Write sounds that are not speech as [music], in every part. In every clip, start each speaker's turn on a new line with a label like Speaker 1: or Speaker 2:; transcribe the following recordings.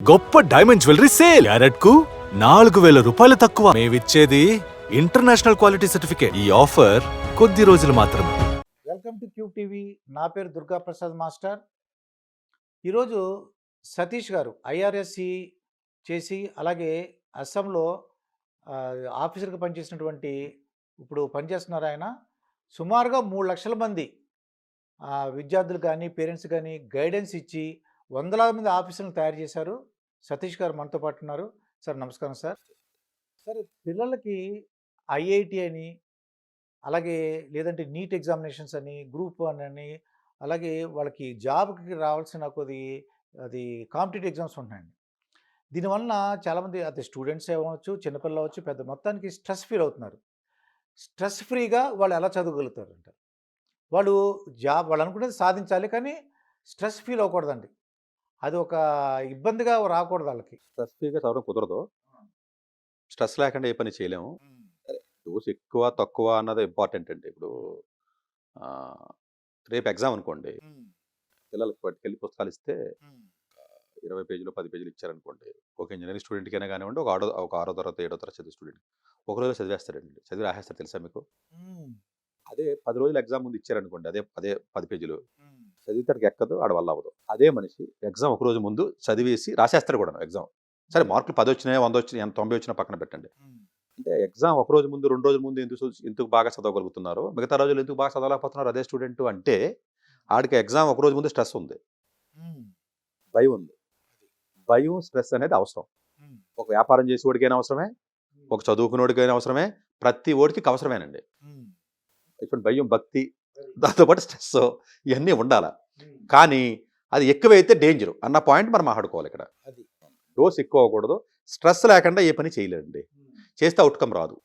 Speaker 1: గొప్ప diamond jewellery sale. క్యారెట్కు నాలుగు వేల రూపాయలు తక్కువ. మేమిచ్చేది ఇంటర్నేషనల్ క్వాలిటీ సర్టిఫికేట్. ఈ ఆఫర్ కొద్ది రోజులు మాత్రమే.
Speaker 2: Welcome to cube TV. నా పేరు దుర్గా ప్రసాద్ మాస్టర్. ఈరోజు సతీష్ గారు ఐఆర్ఎస్సి చేసి అలాగే అస్సాంలో ఆఫీసర్గా పనిచేసినటువంటి ఇప్పుడు పనిచేస్తున్నారు ఆయన. సుమారుగా మూడు లక్షల మంది విద్యార్థులు కానీ పేరెంట్స్ కానీ గైడెన్స్ ఇచ్చి వందలాది మంది ఆఫీసర్లను తయారు చేశారు. సతీష్ గారు మనతో పాటు ఉన్నారు. సార్ నమస్కారం సార్. సార్ పిల్లలకి ఐఐటి అని అలాగే లేదంటే నీట్ ఎగ్జామినేషన్స్ అని గ్రూప్ వన్ అని అలాగే వాళ్ళకి జాబ్కి రావాల్సిన కొద్ది అది కాంపిటేటివ్ ఎగ్జామ్స్ ఉంటున్నాయండి. దీనివలన చాలామంది అది స్టూడెంట్స్ అవ్వచ్చు చిన్నపిల్లలు అవ్వచ్చు పెద్ద మొత్తానికి స్ట్రెస్ ఫీల్ అవుతున్నారు. స్ట్రెస్ ఫ్రీగా వాళ్ళు ఎలా చదవగలుగుతారు అంటారు వాళ్ళు జాబ్ వాళ్ళు అనుకునేది సాధించాలి కానీ స్ట్రెస్ ఫీల్ అవ్వకూడదండి. అది ఒక ఇబ్బందిగా రాకూడదు వాళ్ళకి.
Speaker 3: స్ట్రెస్ ఫ్రీగా చదవడం కుదరదు. స్ట్రెస్ లేకుండా ఏ పని చేయలేము. డోస్ ఎక్కువ తక్కువ అన్నది ఇంపార్టెంట్ అండి. ఇప్పుడు రేపు ఎగ్జామ్ అనుకోండి. పిల్లలకు పట్టుకెళ్ళి పుస్తకాలు ఇస్తే ఇరవై పేజీలు పది పేజీలు ఇచ్చారనుకోండి. ఒక ఇంజనీరింగ్ స్టూడెంట్కైనా కానివ్వండి ఒక ఆరో ఒక ఆరో తరగతి ఏడో తరగతి చదివే స్టూడెంట్ ఒక రోజు చదివేస్తాడండి చదివి రాసేస్తారు తెలుసా మీకు? అదే పది రోజులు ఎగ్జామ్ ముందు ఇచ్చారనుకోండి అదే అదే పది పేజీలు. చదివితాడికి ఎక్కదు ఆడ వల్ల అవ్వదు. అదే మనిషి ఎగ్జామ్ ఒక రోజు ముందు చదివేసి రాసేస్తాడు కూడా ఎగ్జామ్. సరే మార్కులు పది వచ్చినాయి వంద వచ్చినాయి ఎంత తొంభై వచ్చినా పక్కన పెట్టండి. అంటే ఎగ్జామ్ ఒక రోజు ముందు రెండు రోజుల ముందు ఎందుకు ఎందుకు బాగా చదవగలుగుతున్నారు? మిగతా రోజులు ఎందుకు బాగా చదవలేకపోతున్నారు అదే స్టూడెంట్ అంటే ఆడికి ఎగ్జామ్ ఒక రోజు ముందు స్ట్రెస్ ఉంది. భయం ఉంది. భయం స్ట్రెస్ అనేది అవసరం. ఒక వ్యాపారం చేసేవాడికైనా అవసరమే ఒక చదువుకునేవాడికైనా అవసరమే ప్రతి ఓడికి అవసరమేనండి ఇప్పుడు భయం భక్తి దాంతోపాటు స్ట్రెస్ ఇవన్నీ ఉండాలి? కానీ అది ఎక్కువైతే డేంజర్ అన్న పాయింట్ మనం మాట్లాడుకోవాలి ఇక్కడ.
Speaker 2: అది.
Speaker 3: డోస్ ఎక్కువ అవ్వకూడదు. స్ట్రెస్ లేకుండా ఏ పని చేయలేండి చేస్తే అవుట్కమ్ రాదు.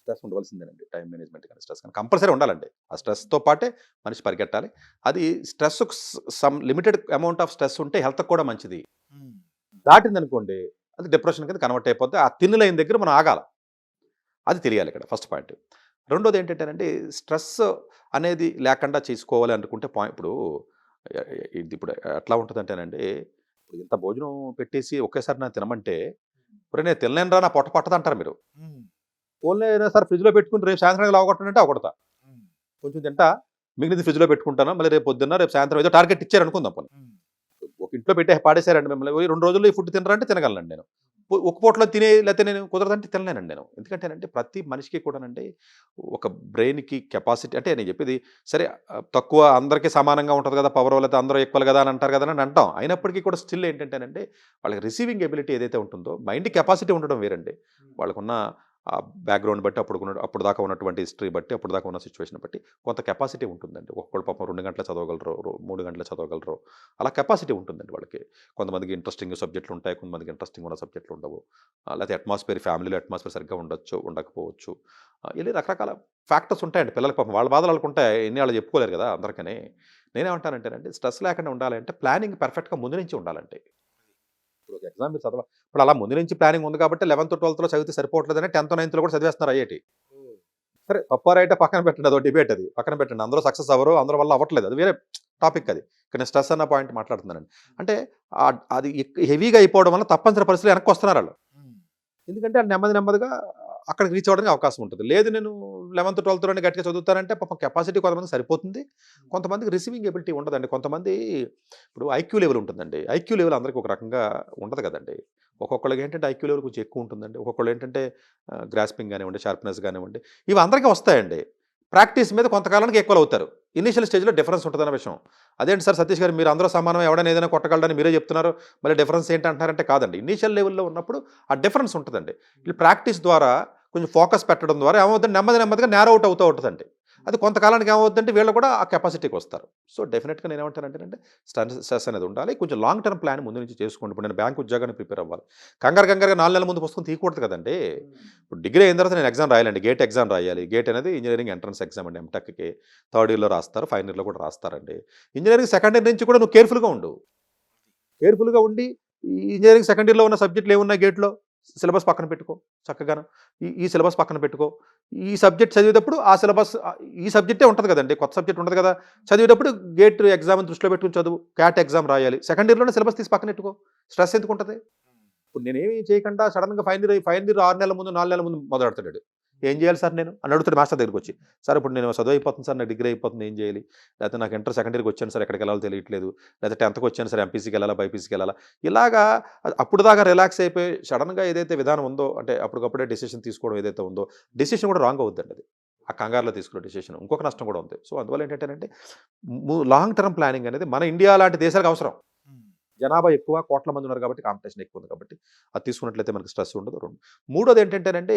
Speaker 3: స్ట్రెస్ ఉండవలసిందేనండి. టైం మేనేజ్మెంట్ కానీ స్ట్రెస్ కానీ కంపల్సరీ ఉండాలండి. ఆ స్ట్రెస్తో పాటే మనిషి పరిగెట్టాలి. అది stress some limited amount of stress ఉంటే హెల్త్ కూడా మంచిది. దాటింది అనుకోండి అది డిప్రెషన్ కింద కన్వర్ట్ అయిపోతే ఆ తిన్నులైన దగ్గర మనం ఆగాల. అది తెలియాలి ఇక్కడ ఫస్ట్ పాయింట్ రెండోది ఏంటంటేనండి స్ట్రెస్ అనేది లేకుండా చేసుకోవాలి అనుకుంటే పాయింట్ ఇప్పుడు ఇది ఇప్పుడు ఎట్లా ఉంటుందంటేనండి ఇంత భోజనం పెట్టేసి ఒకేసారి నేను తినమంటే ఇప్పుడు నేను తినలేను రా నా పొట్ట పట్టదు అంటారు మీరు ఓన్లీ అయినా సార్ ఫ్రిడ్జ్లో పెట్టుకుని రేపు సాయంత్రం అవగొట్టనంటే అవగొడతా. కొంచెం తింటా మిగిలింది ఫ్రిడ్జ్లో పెట్టుకుంటాను మళ్ళీ రేపు పొద్దున్న రేపు సాయంత్రం ఏదో టార్గెట్ ఇచ్చారు అనుకుందాం పోనీ ఒక ఇంట్లో పెట్టే పాడేశారండి మిమ్మల్ని. "ఓయ్, రెండు రోజుల్లో ఈ ఫుడ్ తినరంటే తినగలనండి నేను. ఒక పూటలో తినే లేకపోతే నేను కుదరదంటే తినలేనండి నేను. ఎందుకంటేనంటే ప్రతి మనిషికి కూడానండి ఒక బ్రెయిన్కి కెపాసిటీ అంటే నేను చెప్పేది సరే తక్కువ అందరికీ సమానంగా ఉంటుంది కదా పవర్ లేకపోతే అందరూ ఈక్వల్ కదా అని అంటారు కదా అని అంటాం. అయినప్పటికీ కూడా స్టిల్ ఏంటంటేనంటే వాళ్ళకి రిసీవింగ్ ఎబిలిటీ ఏదైతే ఉంటుందో మైండ్ కెపాసిటీ ఉండడం వేరండి. వాళ్ళకున్న ఆ బ్యాక్గ్రౌండ్ బట్టి అప్పుడు అప్పుడు దాకా ఉన్నటువంటి హిస్టరీ బట్టి అప్పుడు దాకా ఉన్న సిచ్యువేషన్ బట్టి కొంత కెపాసిటీ ఉంటుందండి. ఒక్కొక్కళ్ళు పాపం రెండు గంటలు చదవగలరు రో- మూడు గంటలు చదవగలరు అలా కెపాసిటీ ఉంటుందండి వాళ్ళకి. కొంతమందికి ఇంట్రెస్టింగ్ సబ్జెక్టులు ఉంటాయి కొంతమందికి ఇంట్రెస్టింగ్ ఉన్న సబ్జెక్టులు ఉండవు. లేకపోతే అట్మాస్ఫియర్ ఫ్యామిలీలో అట్మాస్ఫియర్ సరిగ్గా ఉండొచ్చు ఉండకపోవచ్చు. ఇలా రకరకాల ఫ్యాక్టర్స్ ఉంటాయండి పిల్లలకి పాపం. వాళ్ళ బాధలు వాళ్ళకు ఎన్ని వాళ్ళు చెప్పుకోలేరు కదా అందరికనే. నేనేమంటానంటేనండి స్ట్రెస్ లేకుండా ఉండాలంటే ప్లానింగ్ పర్ఫెక్ట్గా ముందు నుంచి ఉండాలంటే ఇప్పుడు ఒక ఎగ్జామ్ మీరు చదవ ఇప్పుడు అలా ముందు నుంచి ప్లానింగ్ ఉంది కాబట్టి లెవెన్త్ ట్వెల్త్లో చదివితే సరిపోవట్లేదని టెన్త్ నైన్త్లో కూడా చదివేస్తున్నారు ఐఐటి. సరే తప్పారైతే పక్కన పెట్టండి అదో డిబేట్ అది. పక్కన పెట్టండి. అందరూ సక్సెస్ అవ్వరు అందరి వల్ల అవ్వట్లేదు. అది వేరే టాపిక్ అది. ఇక్కడ నేను స్ట్రెస్ అన్న పాయింట్ మాట్లాడుతున్నానండి అంటే అది హెవీగా అయిపోవడం వల్ల తప్పనిసరి పరిస్థితులు వెనక్కి వస్తున్నారు వాళ్ళు. ఎందుకంటే నెమ్మది నెమ్మదిగా అక్కడికి రీచ్ అవ్వడానికి అవకాశం ఉంటుంది. లేదు నేను లెవెన్త్ ట్వెల్త్లోనే గట్టిగా చదువుతానంటే పాపం కెపాసిటీ కొంతమంది సరిపోతుంది. కొంతమందికి రిసీవింగ్ ఎబిలిటీ ఉండదండి. కొంతమంది ఇప్పుడు ఐక్యూ లెవెల్ ఉంటుందండి. ఐక్యూ లెవెల్ అందరికీ ఒక రకంగా ఉండదు కదండి. ఒక్కొక్కళ్ళకి ఏంటంటే ఐక్యూ లెవెల్ కొంచెం ఎక్కువ ఉంటుందండి. ఒక్కొక్కళ్ళు ఏంటంటే గ్రాస్పింగ్ కానివ్వండి షార్ప్నెస్ కానివ్వండి ఇవి అందరికీ వస్తాయండి. ప్రాక్టీస్ మీద కొంతకాలానికి ఎక్కువ అవుతారు. ఇనిషియల్ స్టేజ్లో డిఫరెన్స్ ఉంటుందన్న విషయం. అదేంటి సార్ సతీష్ గారు మీరు అందరూ సమానం ఎవడైనా ఏదైనా కొట్టగలడని మీరే చెప్తున్నారు. మళ్ళీ డిఫరెన్స్ ఏంటి కాదండి. ఇనిషియల్ లెవెల్లో ఉన్నప్పుడు ఆ డిఫరెన్స్ ఉంటుందండి. ఈ ప్రాక్టీస్ ద్వారా కొంచెం ఫోకస్ పెట్టడం ద్వారా ఏమవుతుంది నెమ్మది నెమ్మదిగా నేరో అవుట్ అవుతూ ఉంటుందండి. అది కొంతకాలానికి ఏమవుతుందంటే వీళ్ళు కూడా ఆ కెపాసిటీకి వస్తారు. సో డెఫినెట్గా నేను ఏమంటానంటే స్ట్రెస్ అనేది ఉండాలి. కొంచెం లాంగ్ టర్మ్ ప్లాన్ ముందు నుంచి చేసుకోండి. ఇప్పుడు నేను బ్యాంక్ ఉద్యోగాన్ని ప్రిపేర్ అవ్వాలి. కంగారు కంగారుగా నాలుగు నెలల ముందు పుస్తకం తీయకూడదు కదండి. ఇప్పుడు డిగ్రీ అయిన తర్వాత నేను ఎగ్జామ్ రాయాలండి. గేట్ ఎగ్జామ్ రాయాలి. గేట్ అనేది ఇంజనీరింగ్ ఎంట్రన్స్ ఎగ్జామ్ అండి. ఎంటెక్కి థర్డ్ ఇయర్లో రాస్తారు. ఫైనల్ ఇయర్లో కూడా రాస్తారండి. ఇంజనీరింగ్ సెకండ్ ఇయర్ నుంచి కూడా నువ్వు కేర్ఫుల్గా ఉండు. కేర్ఫుల్గా ఉండి ఈ ఇంజనీరింగ్ సెకండ్ ఇయర్లో ఉన్న సబ్జెక్టులు ఏమున్నాయి గేట్లో? సిలబస్ పక్కన పెట్టుకో చక్కగాను. ఈ ఈ సిలబస్ పక్కన పెట్టుకో. ఈ సబ్జెక్ట్ చదివేటప్పుడు ఆ సిలబస్ ఈ సబ్జెక్టే ఉంటుంది కదండి. కొత్త సబ్జెక్ట్ ఉంటుంది కదా. చదివేటప్పుడు గేట్ ఎగ్జామ్ దృష్టిలో పెట్టుకుని చదువు క్యాట్ ఎగ్జామ్ రాయాలి. సెకండ్ ఇయర్లోనే సిలబస్ తీసి పక్కన పెట్టుకో. స్ట్రెస్ ఎందుకు ఉంటుంది ఇప్పుడు నేనేమి చేయకుండా సడన్గా ఫైనల్ ఇయర్ ఫైనల్ ఇయర్ ఆరు నెలల ముందు నాలుగు నెలల ముందు మొదలెడతాడు ఏం చేయాలి సార్ నేను? అని అడుగుతాడు మాస్టర్ దగ్గరికి వచ్చి సార్ ఇప్పుడు నేను చదువు అయిపోతుంది సార్ నాకు డిగ్రీ అయిపోతుంది ఏం చేయాలి? లేకపోతే నాకు ఇంటర్ సెకండ్ ఇయర్కి వచ్చాను సార్ ఎక్కడికి వెళ్ళాలో తెలియట్లేదు. లేకపోతే టెన్త్కి వచ్చాను సార్ ఎంపీసీకి వెళ్ళాలా బైపీసీకి వెళ్ళాలా? ఇలాగా అప్పుడు దాకా రిలాక్స్ అయిపోయి సడన్గా ఏదైతే విధానం ఉందో అంటే అప్పటికప్పుడే డెసిషన్ తీసుకోవడం ఏదైతే ఉందో డెసిషన్ కూడా రాంగ్ అవుద్దండి అది. ఆ కంగారులో తీసుకునే డెసిషన్. ఇంకొక నష్టం కూడా ఉంది. సో అందువల్ల ఏంటంటే లాంగ్ టర్మ్ ప్లానింగ్ అనేది మన ఇండియా లాంటి దేశాలకు అవసరం. జనాభా ఎక్కువ కోట్ల మంది ఉన్నారు కాబట్టి కాంపిటీషన్ ఎక్కువ ఉంది కాబట్టి అది తీసుకున్నట్లయితే మనకి స్ట్రెస్ ఉండదు. రెండు మూడోది ఏంటంటేనంటే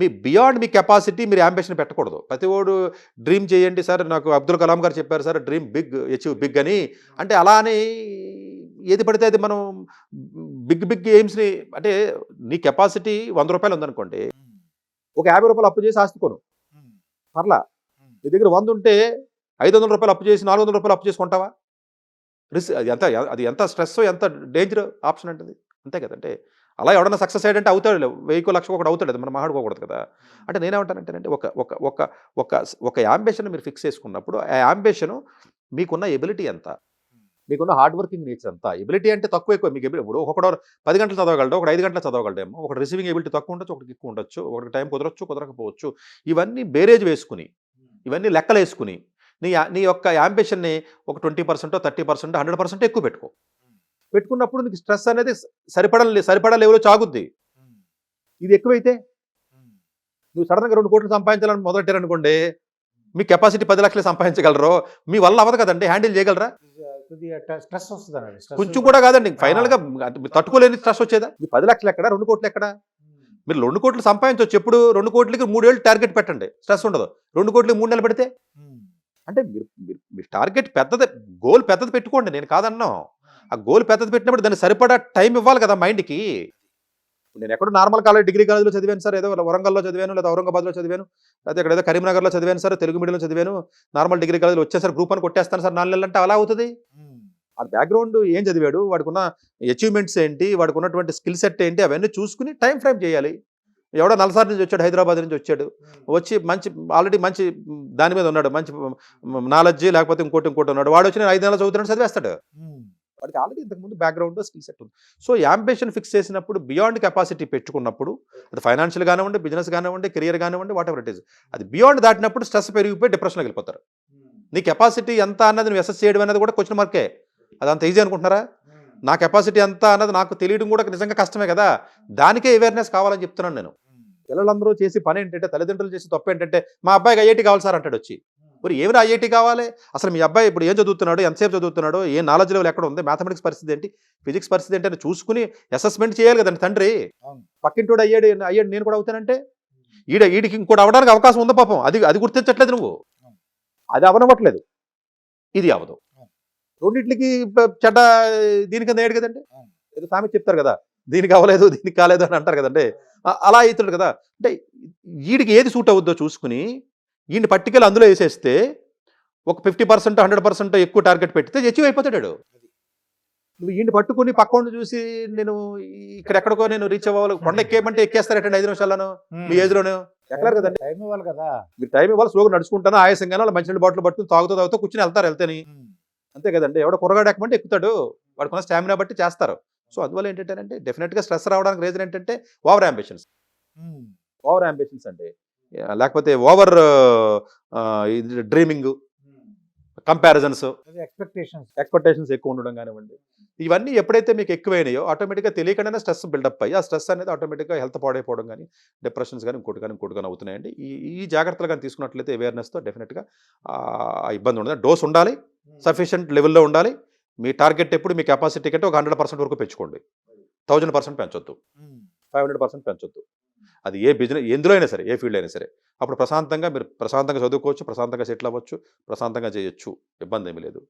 Speaker 3: మీ బియాండ్ మీ కెపాసిటీ మీరు అంబిషన్ పెట్టకూడదు. ప్రతి ఓడు డ్రీమ్ చేయండి సార్ నాకు అబ్దుల్ కలాం గారు చెప్పారు sir dream big achieve big అని. అంటే అలా అని ఏది పడితే అది మనం బిగ్ బిగ్ ఎయిమ్స్ని అంటే నీ కెపాసిటీ వంద రూపాయలు ఉందనుకోండి ఒక యాభై రూపాయలు అప్పు చేసి ఆస్తి కొను. పర్లా? నీ దగ్గర వంద ఉంటే ఐదు వందల రూపాయలు అప్పు చేసి నాలుగు వందల రూపాయలు అప్పు చేసి కొంటావా? రిస్క్ అది ఎంత అది ఎంత స్ట్రెస్ ఎంత డేంజర్ ఆప్షన్ అంటే అంతే కదంటే అలా ఎవడన్నా సక్సెస్ అయ్యాడంటే అవుతాడు వెయ్యి లక్ష ఒకటి అవుతాడు అది మనం మాట్లాడుకోకూడదు కదా. అంటే నేనేమంటానంటేనంటే ఒక ఒక ఒక ఒక ఒక యాంబిషన్ మీరు ఫిక్స్ చేసుకున్నప్పుడు ఆ యాంబిషన్ మీకున్న ఎబిలిటీ ఎంత? మీకున్న హార్డ్ వర్కింగ్ నేచర్ ఎంత? ఎబిలిటీ అంటే తక్కువ ఎక్కువ. మీకు ఇప్పుడు ఒకడు పది గంటలు చదవగలడు ఒకటి ఐదు గంటలు చదవగలడేమో ఒకటి రిసీవింగ్ ఎబిలిటీ తక్కువ ఉండొచ్చు ఒకటి ఎక్కువ ఉండొచ్చు ఒకటి టైం కుదరొచ్చు కుదరకపోవచ్చు. ఇవన్నీ బేరేజ్ వేసుకుని ఇవన్నీ లెక్కలు వేసుకుని నీ నీ యొక్క యాంబిషన్ని ఒక twenty percent thirty percent hundred percent ఎక్కువ పెట్టుకో. పెట్టుకున్నప్పుడు నీకు స్ట్రెస్ అనేది సరిపడ సరిపడా లెవెల్లో చాగుద్ది. ఇది ఎక్కువైతే నువ్వు సడన్గా రెండు కోట్లు సంపాదించాలని మొదలెట్టారనుకోండి మీ కెపాసిటీ పది లక్షలు సంపాదించగలరు మీ వల్ల అవ్వదు కదండి హ్యాండిల్ చేయగలరా?
Speaker 2: స్ట్రెస్ వస్తుంది అన్నది
Speaker 3: కొంచెం కూడా కాదండి ఫైనల్గా అంటే మీరు తట్టుకోలేని స్ట్రెస్ వచ్చేదా? మీ పది లక్షలు ఎక్కడ రెండు కోట్లు ఎక్కడ? మీరు రెండు కోట్లు సంపాదించవచ్చు ఎప్పుడు రెండు కోట్లకి మూడేళ్ళు టార్గెట్ పెట్టండి స్ట్రెస్ ఉండదు. రెండు కోట్లకి మూడు నెలలు పెడితే? అంటే మీరు మీరు- మీరు టార్గెట్ పెద్దది గోల్ పెద్దది పెట్టుకోండి నేను కాదన్నాం. ఆ గోల్ పెద్దది పెట్టినప్పుడు దాన్ని సరిపడా టైం ఇవ్వాలి కదా మైండ్కి. నేను ఎక్కడో నార్మల్ కాలేజ్ డిగ్రీ కాలేజ్లో చదివాను సార్ ఏదో వరంగల్లో చదివాను లేదా ఔరంగాబాద్లో చదివాను లేకపోతే ఇక్కడ ఏదో కరీంనగర్లో చదివాను సార్ తెలుగు మీడియంలో చదివాను నార్మల్ డిగ్రీ కాలేజ్లో వచ్చేసరి గ్రూప్ అని కొట్టేస్తాను సార్ నాలుగు నెలలు అంటే అలా అవుతుంది. ఆ బ్యాక్గ్రౌండ్ ఏం చదివాడు? వాడికి ఉన్న అచీవ్మెంట్స్ ఏంటి? వాడికి ఉన్నటువంటి స్కిల్ సెట్ ఏంటి? అవన్నీ చూసుకుని టైం ఫ్రేమ్ చేయాలి. ఎవడో నలసారి నుంచి వచ్చాడు హైదరాబాద్ నుంచి వచ్చాడు. వచ్చి మంచి ఆల్రెడీ మంచి దాని మీద ఉన్నాడు. మంచి నాలెడ్జ్ లేకపోతే ఇంకోటి ఇంకోటి ఉన్నాడు. వాడు వచ్చి నేను ఐదు నెలలు చదువుతున్నాడు చదివేస్తాడు. వాడికి ఆల్రెడీ ఇంతకుముందు బ్యాక్గ్రౌండ్ స్కిల్ సెట్ ఉంది. సో యాంబిషన్ ఫిక్స్ చేసినప్పుడు బియాండ్ కెపాసిటీ పెట్టుకున్నప్పుడు అది ఫైనాన్షియల్ కానివ్వండి బిజినెస్ కానివ్వండి కెరియర్ కానివ్వండి వాట్ ఎవర్ ఇట్ ఈస్ అది బియాండ్ దాటినప్పుడు స్ట్రెస్ పెరిగిపోయి డిప్రెషన్కి వెళ్ళిపోతారు. నీ కెపాసిటీ ఎంత అన్నది నువ్వు అసెస్ చేయడం అనేది కూడా క్వశ్చన్ మార్కే అది అంత ఈజీ అనుకుంటున్నారా? నా కెపాసిటీ ఎంత అన్నది నాకు తెలియడం కూడా నిజంగా కష్టమే కదా. దానికే అవేర్నెస్ కావాలని చెప్తున్నాను నేను. పిల్లలందరూ చేసి పని ఏంటంటే తల్లిదండ్రులు చేసి తప్పు ఏంటంటే మా అబ్బాయికి ఐఐటి కావాలి సార్ అంటాడు వచ్చి. మరి ఏమైనా ఐఐటి కావాలి? అసలు మీ అబ్బాయి ఇప్పుడు ఏం చదువుతున్నాడు? ఎంతసేపు చదువుతున్నాడు? ఏ నాలెడ్జ్ లెవెల్ ఎక్కడ ఉంది? మ్యాథమెటిక్స్ పరిస్థితి ఏంటి? ఫిజిక్స్ పరిస్థితి ఏంటి అని చూసుకుని అసెస్మెంట్ చేయాలి కదండి తండ్రి. పక్కింటోడు అయ్యాడు అయ్యాడు నేను కూడా అవుతానంటే? ఈడ ఈడికి ఇంకోటి అవడానికి అవకాశం ఉంది పాపం. అది అది గుర్తించట్లేదు నువ్వు. అది అవనవ్వట్లేదు. ఇది అవదు. రెండిట్లకి ప- చెడ్డ దీని కింద ఏడు కదండి. ఏదో సామెత చెప్తారు కదా దీనికి అవ్వలేదు దీనికి కాలేదు అని అంటారు కదండి. అలా అవుతాడు కదా. అంటే వీడికి ఏది సూట్ అవుద్దో చూసుకుని ఈయన పట్టికలు అందులో వేసేస్తే ఒక ఫిఫ్టీ పర్సెంట్ హండ్రెడ్ పర్సెంట్ ఎక్కువ టార్గెట్ పెడితే అచీవ్ అయిపోతాడు. నువ్వు ఈయన పట్టుకుని పక్కన చూసి నేను ఇక్కడ ఎక్కడికో నేను రీచ్ అవ్వాలి కొండ [laughs] ఎక్కేయమంటే ఎక్కేస్తారటండి ఐదు నిమిషాలను మీ ఏజ్ లోను ఎక్కలేరు కదండి.
Speaker 2: టైం ఇవ్వాలి కదా.
Speaker 3: మీరు టైం ఇవ్వాలి స్లోగా నడుచుకుంటాను ఆయాసంగానే వాళ్ళు మంచి బాటిల్ పట్టుకుని తాగుతూ తాగుతూ కూర్చుని వెళ్తారు వెళ్తేని. అంతే కదండి. ఎవడో కురగాడు ఎక్కమంటే ఎక్కుతాడు. వాడుకున్న స్టామినా బట్టి చేస్తారు. సో అందువల్ల ఏంటంటే డెఫినెట్గా స్ట్రెస్ రావడానికి రీజన్ ఏంటంటే ఓవర్ అంబిషన్స్ ఓవర్ అంబిషన్స్ ఆ, లేకపోతే over dreaming comparisons.
Speaker 2: Expectations.
Speaker 3: Expectations ఎక్కువ ఉండడం కానివ్వండి. ఇవన్నీ ఎప్పుడైతే మీకు ఎక్కువైనాయో ఆటోమేటిక్గా తెలియకుండానే స్ట్రెస్ బిల్డప్ అయ్యి ఆ స్ట్రెస్ అనేది ఆటోమేటిక్గా హెల్త్ పాడైపోవడం కానీ డిప్రెషన్స్ కానీ ఇంకోటి కానీ ఇంకోటి కానీ అవుతున్నాయండి. ఈ ఈ జాగ్రత్తలు కానీ తీసుకున్నట్లయితే అవేర్నెస్తో డెఫినెట్గా ఆ ఇబ్బంది ఉండదు. డోస్ ఉండాలి. సఫిషియెంట్ లెవెల్లో ఉండాలి. మీ టార్గెట్ ఎప్పుడు మీ కెపాసిటీ కంటే ఒక హండ్రెడ్ పర్సెంట్ వరకు పెంచుకోండి. థౌజండ్ పర్సెంట్ పెంచొద్దు. ఫైవ్ హండ్రెడ్ పర్సెంట్ పెంచొద్దు. అది ఏ బిజినెస్ ఎందులో అయినా సరే ఏ ఫీల్డ్ అయినా సరే. అప్పుడు ప్రశాంతంగా మీరు ప్రశాంతంగా చదువుకోవచ్చు ప్రశాంతంగా సెటిల్ అవ్వచ్చు ప్రశాంతంగా చేయొచ్చు. ఇబ్బంది ఏమీ లేదు.